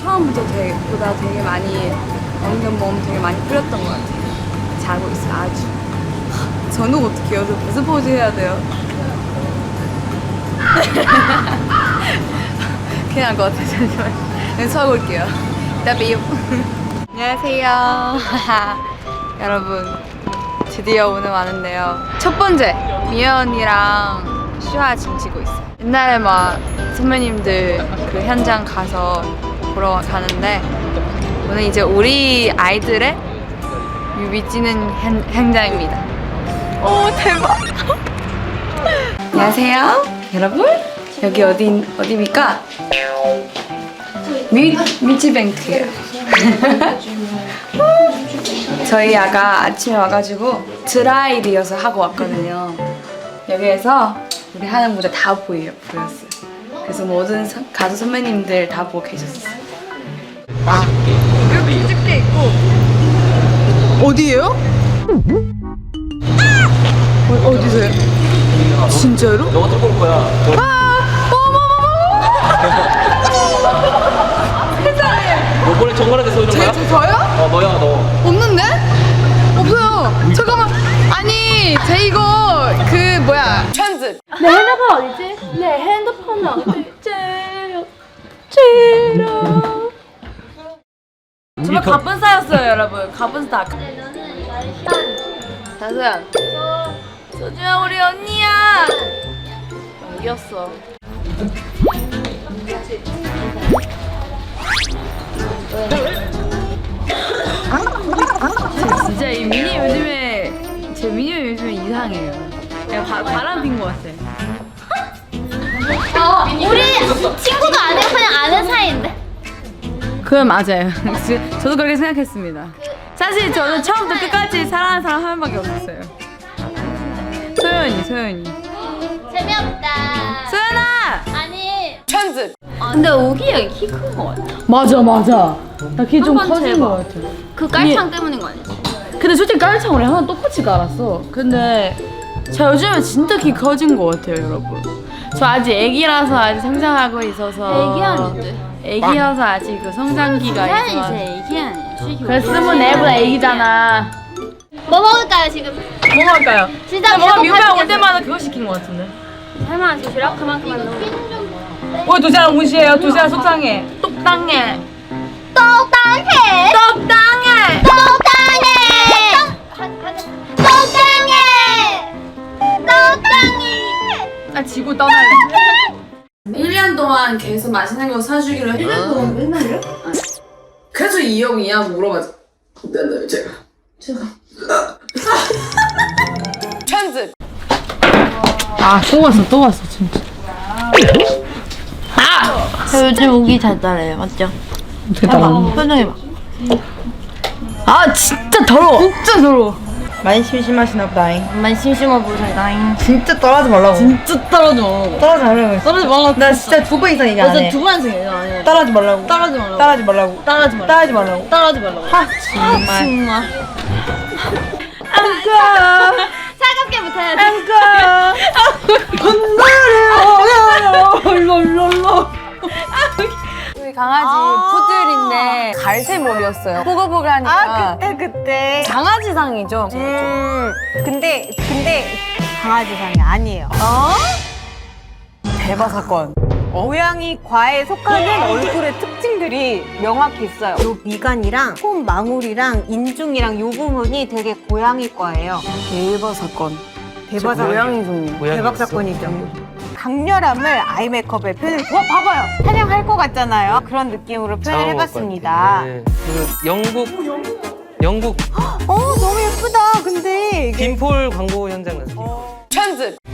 생각보다 되게 많이 엉덩 몸 되게 많이 풀렸던 것 같아요. 잘하고 있어요, 아주. 저는 어떻게 해요? 저 무슨 포즈 해야 돼요? 큰일 날것 같아요, 잠시만요. 연습하고 올게요. 이따 봬요. 안녕하세요. 여러분, 드디어 오늘 왔는데요. 첫 번째, 미연 언니랑 슈아 지금 치고 있어요. 옛날에 막 선배님들 그 현장 가서 보러 가는데 오늘 이제 우리 아이들의 뮤비 찍는 현, 현장입니다. 오 대박! 안녕하세요, 여러분. 여기 어디 어디입니까? 뮤 뮤지뱅크예요. 저희 아가 아침에 와가지고 드라이 리허설 하고 왔거든요. 여기에서 우리 하는 무대 다 보여 보였어요. 그래서 모든 선- 가수 선배님들 다 보고 계셨어요. 아, 여기 집게 있고 어디예요? 어, 어디서요? 진짜로? 너가 들고 올 거야. 너 원래 정관한테 서 있는 거야? 제, 저요? 어 너야 너. 없는데? 내 핸드폰 어디지? 내 핸드폰 어디지? 제로 정말 가분싸였어요, 여러분. 가분싸. 다소연. 소주야, 우리 언니야. 이겼어. 진짜 이 미니 요즘에 제 미니 요즘에 이상해요. 바, 바람 핀것 같아. 어, 우리 친구도 아니고 그냥 아는 사이인데? 그건 맞아요. 저도 그렇게 생각했습니다. 사실 저는 처음부터 끝까지 사랑하는 사람 한 명밖에 없었어요. 소연이, 소연이. 재미없다. 소연아! 아니. 편집. 근데 우기 형이 키큰 거 같아. 맞아, 맞아. 나 키 좀 한번 커진 재봐. 것 같아. 그 깔창 때문인 거 아니지? 근데 솔직히 깔창을 하나 똑같이 깔았어. 근데 저 요즘에 진짜 키 커진 것 같아요, 여러분. 저 아직 애기라서 아직 성장하고 있어서. 애기 아닌데. 애기여서 아직 그 성장기가 있어. 이제 애기 아니야. 그래, 스물네보다 애기잖아. 뭐 먹을까요 지금? 뭐 먹을까요? 진짜 뭔가 뮤비랑 올. 때마다 그거 시킨 것 같은데. 설마 지시라 그만큼만 넣어. 어, 도시락 무시해요. 도시락 속상해. 똑당해. 똑당해. 똑당해. 똑당해. 아, 지구 떠날래. 1년 동안 계속 맛있는 거 사주기로 했 1년 동안 맨날요? 그래서 이 형 이야 물어봐줘. 맨날 제가. 제가. 편집. 아, 또 왔어, 또 왔어, 진짜. 저 요즘 우기 잘 따라해요, 맞죠? 대단하네. 표정해봐. 아, 진짜 더러워. 진짜 더러워. 많이 심심하시나 보다잉. 엄마 심심해 보이다잉. 진짜 떨어지 말라고. 진짜 떨어져. 떨어지 말라고 했어. 떨어지 말라고. 나 진짜 두 번 이상 얘기 안 해. 두번 생겨. 아니야. 따라하지 말라고. 따라하지 말라고. 따라하지 말라고. 따라하지 말라고. 따라하지 말라고. 따라하지 말라고. 하, 정말. 정말. 차갑게 못해야지. 우리 강아지 푸들인데 갈색 머리였어요. 보글보글하니까. 아, 그때, 그때. 강아지상이죠. 음, 근데, 근데, 강아지상이 아니에요. 대박 사건. 고양이 과에 속하는 얼굴의 특징들이 명확히 있어요. 요 미간이랑 콧 망울이랑 인중이랑 요 부분이 되게 고양이과예요. 대박 사건. 대박 사건. 고양이 종류. 대박 사건이죠. 강렬함을 아이 메이크업에 표현. 와 봐봐요. 사냥할 것 같잖아요. 그런 느낌으로 표현해봤습니다. 네. 그리고 영국 영국 어 너무 예쁘다. 근데 이게 빈폴 광고 현장 같은. 편집. Give